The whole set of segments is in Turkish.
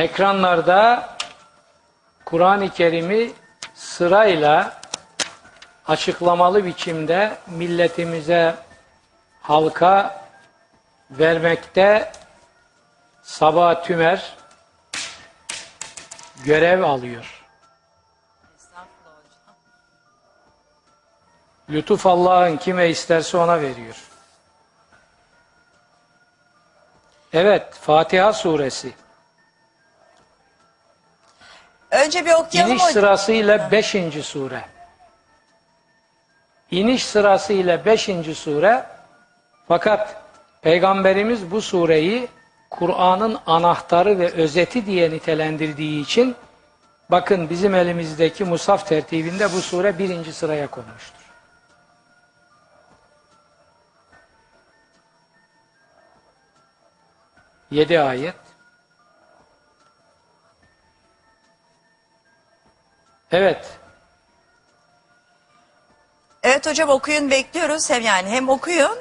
ekranlarda Kur'an-ı Kerim'i sırayla açıklamalı biçimde milletimize, halka vermekte Sabah Tümer görev alıyor. Lütuf Allah'ın kime isterse ona veriyor. Evet, Fatiha suresi. Önce bir okuyalım İniş sırasıyla 5. sure. İniş sırasıyla 5. sure. Fakat Peygamberimiz bu sureyi Kur'an'ın anahtarı ve özeti diye nitelendirdiği için bakın bizim elimizdeki musaf tertibinde bu sure birinci sıraya konmuştur. Yedi ayet. Evet. Evet hocam okuyun bekliyoruz. Hem yani hem okuyun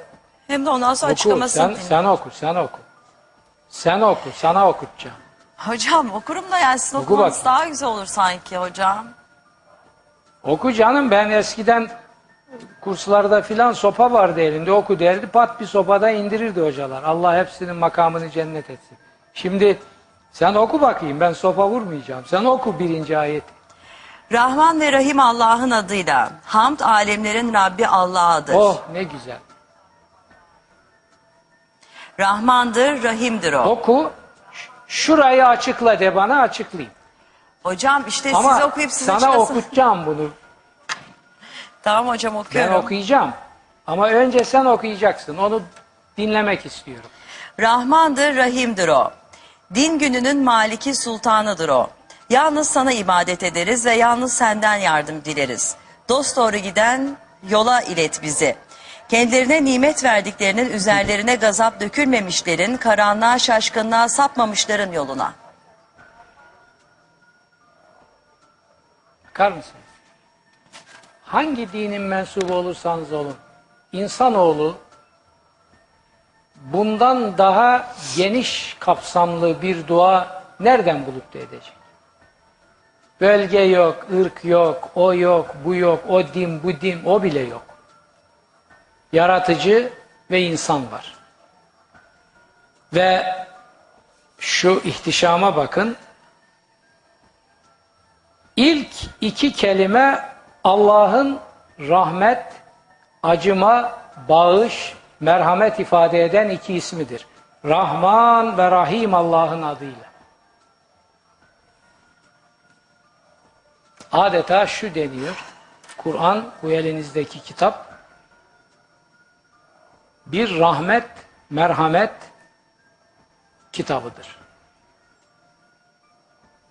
hem de ondan sonra Oku, açıklamasını sen, dinleyin. sen oku, sen oku. Sen oku, sana okutacağım. Hocam okurum da yani sizin Oku okumanız bakayım. daha güzel olur sanki hocam. Oku canım ben eskiden kurslarda filan sopa vardı elinde oku derdi pat bir sopada indirirdi hocalar. Allah hepsinin makamını cennet etsin. Şimdi sen oku bakayım ben sopa vurmayacağım. Sen oku birinci ayeti. Rahman ve Rahim Allah'ın adıyla. Hamd alemlerin Rabbi Allah'adır. Oh ne güzel. Rahmandır, Rahim'dir o. Oku. Şurayı açıkla de bana açıklayayım. Hocam işte Ama size okuyup size sana açıklasın. okutacağım bunu. Tamam hocam Ben okuyorum. okuyacağım. Ama önce sen okuyacaksın. Onu dinlemek istiyorum. Rahmandır, Rahim'dir o. Din gününün maliki sultanıdır o. Yalnız sana ibadet ederiz ve yalnız senden yardım dileriz. Dost doğru giden yola ilet bizi. Kendilerine nimet verdiklerinin üzerlerine gazap dökülmemişlerin, karanlığa şaşkınlığa sapmamışların yoluna. Bakar mısınız? Hangi dinin mensubu olursanız olun, insanoğlu bundan daha geniş kapsamlı bir dua nereden bulup da edecek? Bölge yok, ırk yok, o yok, bu yok, o din, bu din, o bile yok. Yaratıcı ve insan var. Ve şu ihtişama bakın, İlk iki kelime Allah'ın rahmet, acıma, bağış, merhamet ifade eden iki ismidir. Rahman ve Rahim Allah'ın adıyla. Adeta şu deniyor. Kur'an bu elinizdeki kitap bir rahmet, merhamet kitabıdır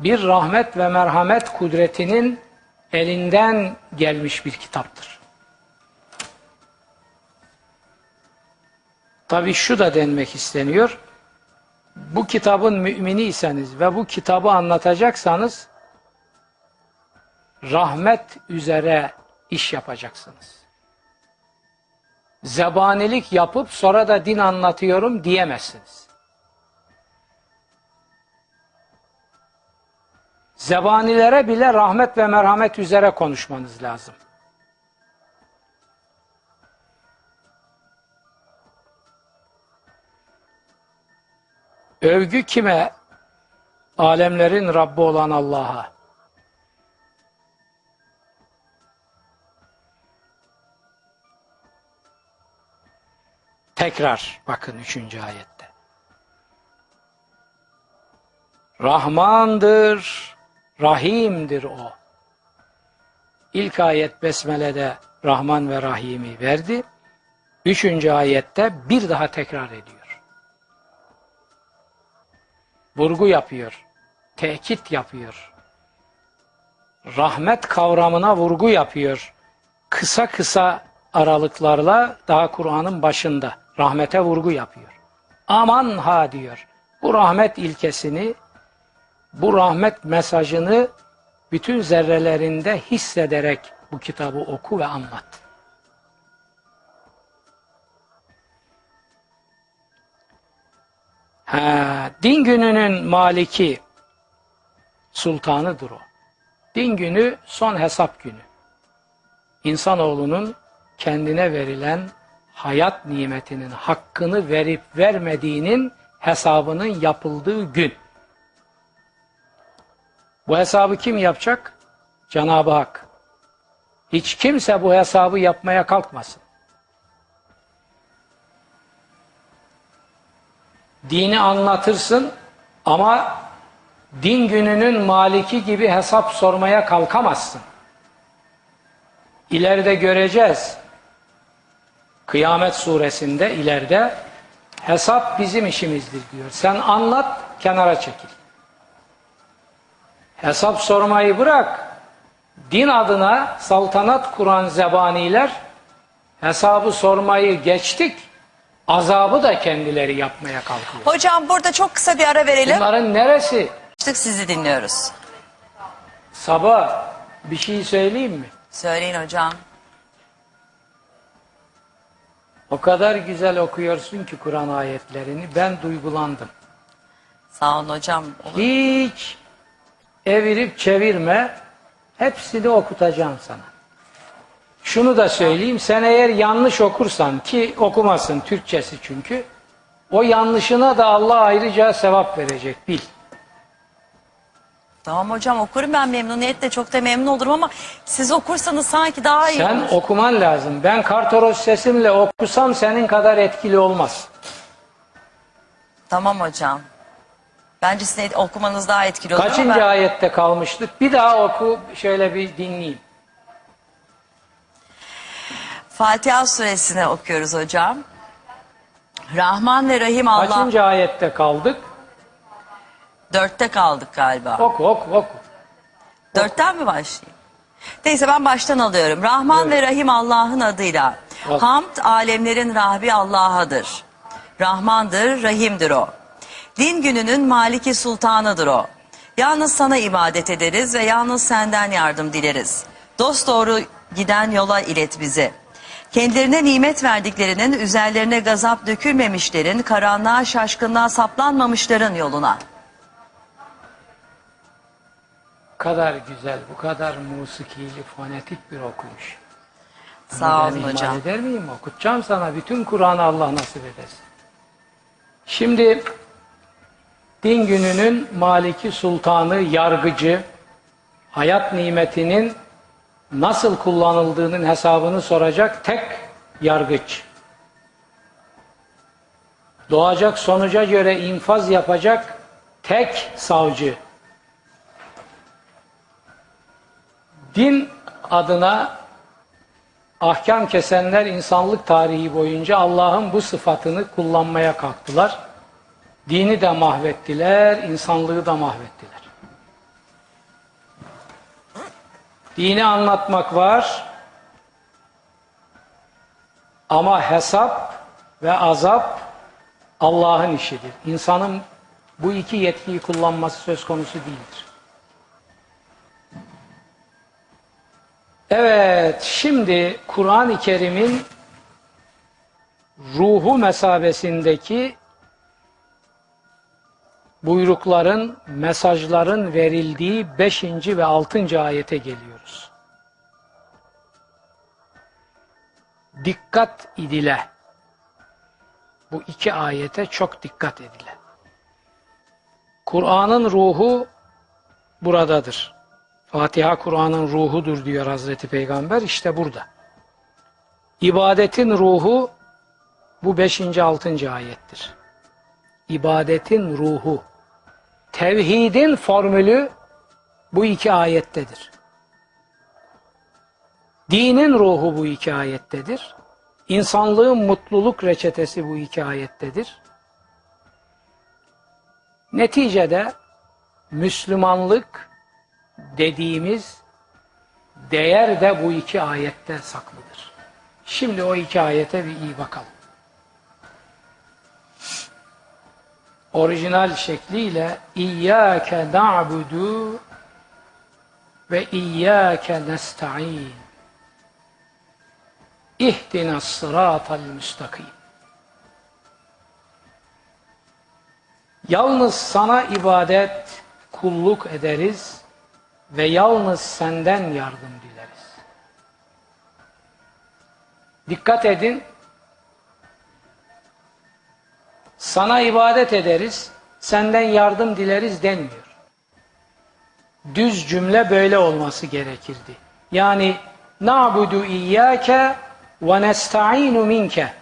bir rahmet ve merhamet kudretinin elinden gelmiş bir kitaptır. Tabi şu da denmek isteniyor. Bu kitabın müminiyseniz ve bu kitabı anlatacaksanız rahmet üzere iş yapacaksınız. Zebanilik yapıp sonra da din anlatıyorum diyemezsiniz. Zebanilere bile rahmet ve merhamet üzere konuşmanız lazım. Övgü kime? Alemlerin Rabbi olan Allah'a. Tekrar bakın üçüncü ayette. Rahmandır, Rahim'dir o. İlk ayet Besmele'de Rahman ve Rahim'i verdi. Üçüncü ayette bir daha tekrar ediyor. Vurgu yapıyor. Tekit yapıyor. Rahmet kavramına vurgu yapıyor. Kısa kısa aralıklarla daha Kur'an'ın başında rahmete vurgu yapıyor. Aman ha diyor. Bu rahmet ilkesini bu rahmet mesajını bütün zerrelerinde hissederek bu kitabı oku ve anlat. Ha, din gününün maliki sultanıdır o. Din günü son hesap günü. İnsanoğlunun kendine verilen hayat nimetinin hakkını verip vermediğinin hesabının yapıldığı gün. Bu hesabı kim yapacak? Cenab-ı Hak. Hiç kimse bu hesabı yapmaya kalkmasın. Dini anlatırsın ama din gününün maliki gibi hesap sormaya kalkamazsın. İleride göreceğiz. Kıyamet suresinde ileride hesap bizim işimizdir diyor. Sen anlat, kenara çekil. Hesap sormayı bırak. Din adına saltanat kuran zebaniler hesabı sormayı geçtik. Azabı da kendileri yapmaya kalkıyor. Hocam burada çok kısa bir ara verelim. Bunların neresi? Sizi dinliyoruz. Sabah bir şey söyleyeyim mi? Söyleyin hocam. O kadar güzel okuyorsun ki Kur'an ayetlerini ben duygulandım. Sağ olun hocam. Hiç evirip çevirme. Hepsini okutacağım sana. Şunu da söyleyeyim. Sen eğer yanlış okursan ki okumasın Türkçesi çünkü o yanlışına da Allah ayrıca sevap verecek bil. Tamam hocam okurum ben memnuniyetle çok da memnun olurum ama siz okursanız sanki daha iyi Sen olur. okuman lazım. Ben kartoros sesimle okusam senin kadar etkili olmaz. Tamam hocam. Bence sizin okumanız daha etkili olur Kaçıncı ben- ayette kalmıştık? Bir daha oku şöyle bir dinleyeyim. Fatiha suresini okuyoruz hocam. Rahman ve Rahim Allah. Kaçıncı ayette kaldık? Dörtte kaldık galiba. Oku oku oku. Dörtten mi başlayayım? Neyse ben baştan alıyorum. Rahman ve Rahim Allah'ın adıyla. Al. Hamd alemlerin Rahbi Allah'adır. Rahmandır, Rahim'dir o. Din gününün Maliki Sultanıdır o. Yalnız sana ibadet ederiz ve yalnız senden yardım dileriz. Dost doğru giden yola ilet bizi. Kendilerine nimet verdiklerinin üzerlerine gazap dökülmemişlerin, karanlığa şaşkınlığa saplanmamışların yoluna. Kadar güzel, bu kadar musikili, fonetik bir okumuş. Sağ Ben olun ihmal hocam. eder miyim? Okutacağım sana. Bütün Kur'an'ı Allah nasip edersin. Şimdi din gününün maliki sultanı, yargıcı, hayat nimetinin nasıl kullanıldığının hesabını soracak tek yargıç. Doğacak sonuca göre infaz yapacak tek savcı. Din adına ahkam kesenler insanlık tarihi boyunca Allah'ın bu sıfatını kullanmaya kalktılar. Dini de mahvettiler, insanlığı da mahvettiler. Dini anlatmak var ama hesap ve azap Allah'ın işidir. İnsanın bu iki yetkiyi kullanması söz konusu değildir. Evet, şimdi Kur'an-ı Kerim'in ruhu mesabesindeki buyrukların, mesajların verildiği 5. ve 6. ayete geliyoruz. Dikkat idile. Bu iki ayete çok dikkat edile. Kur'an'ın ruhu buradadır. Fatiha Kur'an'ın ruhudur diyor Hazreti Peygamber. İşte burada. İbadetin ruhu bu 5. 6. ayettir. İbadetin ruhu. Tevhidin formülü bu iki ayettedir. Dinin ruhu bu iki ayettedir. İnsanlığın mutluluk reçetesi bu iki ayettedir. Neticede Müslümanlık dediğimiz değer de bu iki ayette saklıdır. Şimdi o iki ayete bir iyi bakalım. Orijinal şekliyle İyyâke na'budu ve İyyâke nesta'in İhdina sıratal müstakim Yalnız sana ibadet, kulluk ederiz ve yalnız senden yardım dileriz. Dikkat edin. Sana ibadet ederiz, senden yardım dileriz denmiyor. Düz cümle böyle olması gerekirdi. Yani na'budu iyyake ve nesta'inu minke.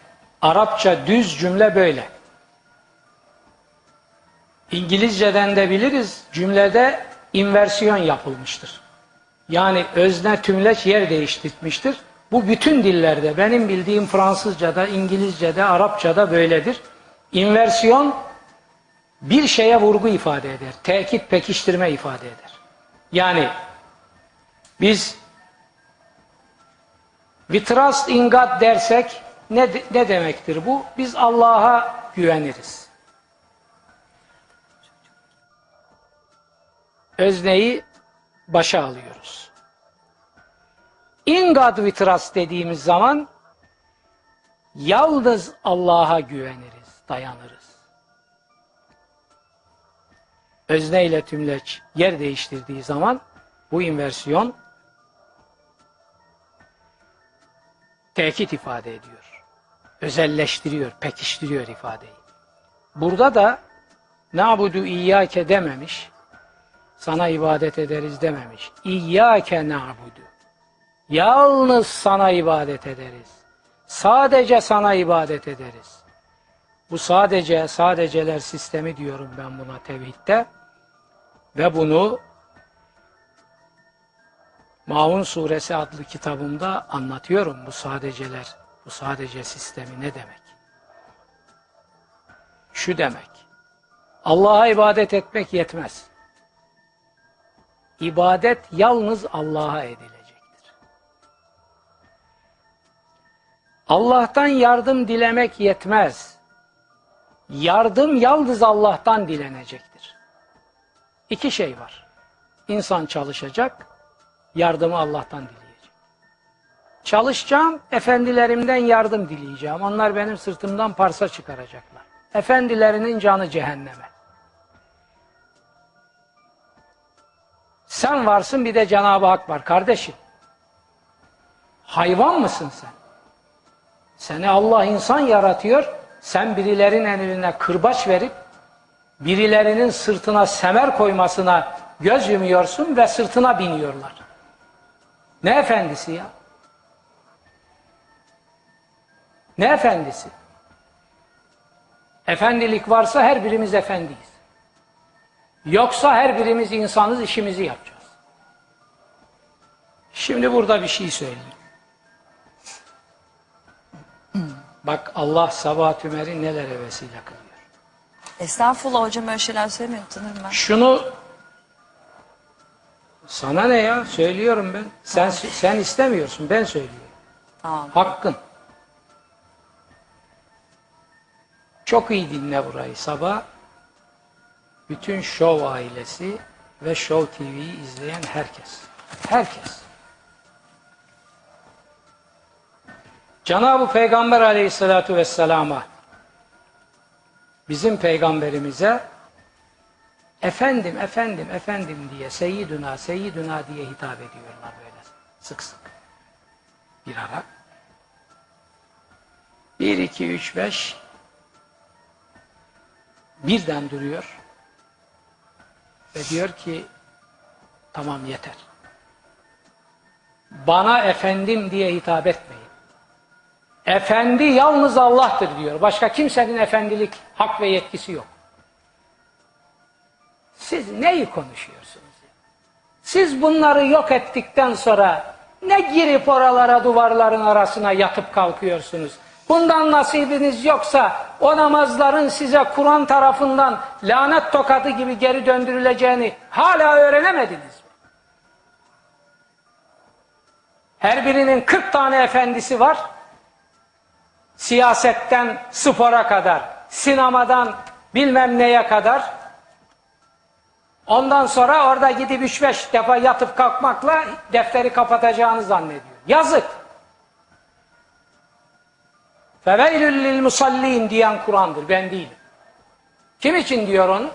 Arapça düz cümle böyle. İngilizceden de biliriz cümlede inversiyon yapılmıştır. Yani özne tümleç yer değiştirmiştir. Bu bütün dillerde benim bildiğim Fransızca'da, İngilizce'de, Arapça'da böyledir. İnversiyon bir şeye vurgu ifade eder. Tekit pekiştirme ifade eder. Yani biz we trust in God dersek ne, ne demektir bu? Biz Allah'a güveniriz. Özneyi başa alıyoruz. In God we trust dediğimiz zaman yalnız Allah'a güveniriz, dayanırız. Özne ile tümleç yer değiştirdiği zaman bu inversiyon tekit ifade ediyor. Özelleştiriyor, pekiştiriyor ifadeyi. Burada da na'budu iyyake dememiş, sana ibadet ederiz dememiş. İyyâke na'budu. Yalnız sana ibadet ederiz. Sadece sana ibadet ederiz. Bu sadece, sadeceler sistemi diyorum ben buna tevhidde. Ve bunu Maun Suresi adlı kitabımda anlatıyorum bu sadeceler, bu sadece sistemi ne demek? Şu demek, Allah'a ibadet etmek yetmez. İbadet yalnız Allah'a edilecektir. Allah'tan yardım dilemek yetmez. Yardım yalnız Allah'tan dilenecektir. İki şey var. İnsan çalışacak, yardımı Allah'tan dileyecek. Çalışacağım, efendilerimden yardım dileyeceğim. Onlar benim sırtımdan parsa çıkaracaklar. Efendilerinin canı cehenneme. Sen varsın bir de Cenab-ı Hak var kardeşim. Hayvan mısın sen? Seni Allah insan yaratıyor. Sen birilerinin eline kırbaç verip birilerinin sırtına semer koymasına göz yumuyorsun ve sırtına biniyorlar. Ne efendisi ya? Ne efendisi? Efendilik varsa her birimiz efendiyiz. Yoksa her birimiz insanız, işimizi yapacağız. Şimdi burada bir şey söyleyeyim. Bak Allah sabah tümeri nelere vesile kılıyor. Estağfurullah hocam öyle şeyler söylemeyin utanırım ben. Şunu sana ne ya? Söylüyorum ben. Sen sen istemiyorsun. Ben söylüyorum. Tamam. Hakkın. Çok iyi dinle burayı sabah. Bütün Show ailesi ve Show TV'yi izleyen herkes. Herkes. Cenab-ı Peygamber aleyhissalatu vesselama bizim peygamberimize efendim, efendim, efendim diye seyyiduna, seyyiduna diye hitap ediyorlar böyle sık sık. Bir ara. Bir, iki, üç, beş birden duruyor ve diyor ki tamam yeter. Bana efendim diye hitap etmeyin. Efendi yalnız Allah'tır diyor. Başka kimsenin efendilik hak ve yetkisi yok. Siz neyi konuşuyorsunuz? Siz bunları yok ettikten sonra ne girip oralara duvarların arasına yatıp kalkıyorsunuz? Bundan nasibiniz yoksa o namazların size Kur'an tarafından lanet tokadı gibi geri döndürüleceğini hala öğrenemediniz mi? Her birinin 40 tane efendisi var. Siyasetten spora kadar, sinemadan bilmem neye kadar. Ondan sonra orada gidip 3-5 defa yatıp kalkmakla defteri kapatacağını zannediyor. Yazık. Feveylül lil musallin diyen Kur'an'dır. Ben değilim. Kim için diyor onu?